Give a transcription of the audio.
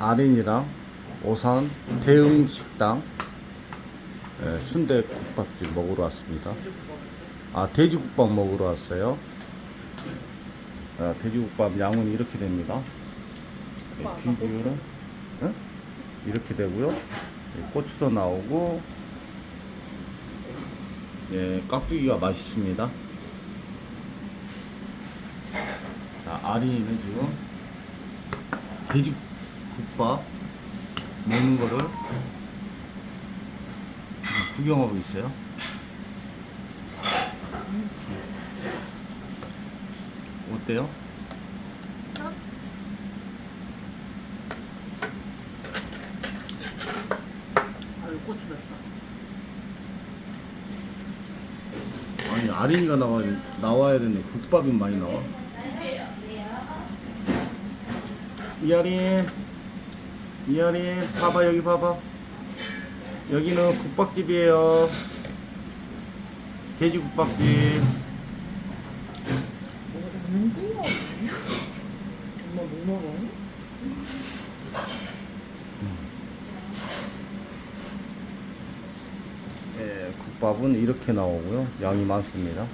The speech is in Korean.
아린이랑 오산 대흥식당 예, 순대국밥집 먹으러 왔습니다. 아 돼지국밥 먹으러 왔어요. 아, 돼지국밥 양은 이렇게 됩니다. 예, 비주얼은 응? 이렇게 되고요. 예, 고추도 나오고 예, 깍두기가 맛있습니다. 자, 아린이는 지금 돼지 국밥 먹는 거를 구경하고 있어요. 어때요? 아니 아린이가 나와 나와야 되는데 국밥이 많이 나와. 이 아린, 이아린, 봐봐 여기 봐봐. 여기는 국밥집이에요. 돼지국밥집. 예, 국밥은 이렇게 나오고요. 양이 많습니다.